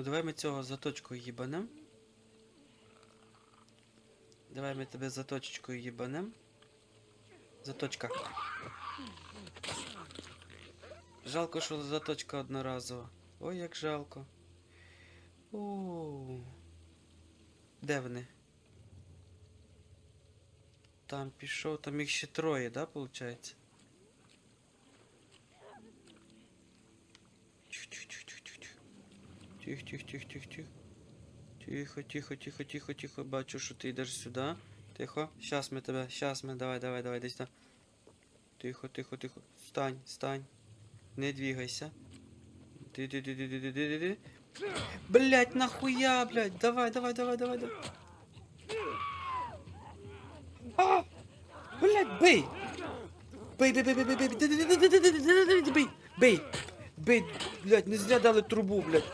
Ну давай ми цього заточкою їбанем. Давай ми тебе заточечкою їбанем. Заточка. Жалко, що заточка одноразова. Ой, як жалко. О. Де вони? Там пішов, там їх ще троє, да, получається? Тихо, тихо, тихо, тихо, тихо. Тихо, тихо, тихо, тихо, тихо. Бачу, що ти йдеш сюди. Тихо. Щас ми тебе, щас ми, давай, давай, давай, десь там. Тихо, тихо, тихо. Стань, стань. Не двигайся. Ти, ти, ти, ти, ти, ти, ти, ти. Блять, нахуя, блять. Давай, давай, давай, давай, давай. А! Блять, бей! Бей, бей, бей, бей, бей, бей, бей, бей, бей, бей, бей, блять, не зря дали трубу, блять.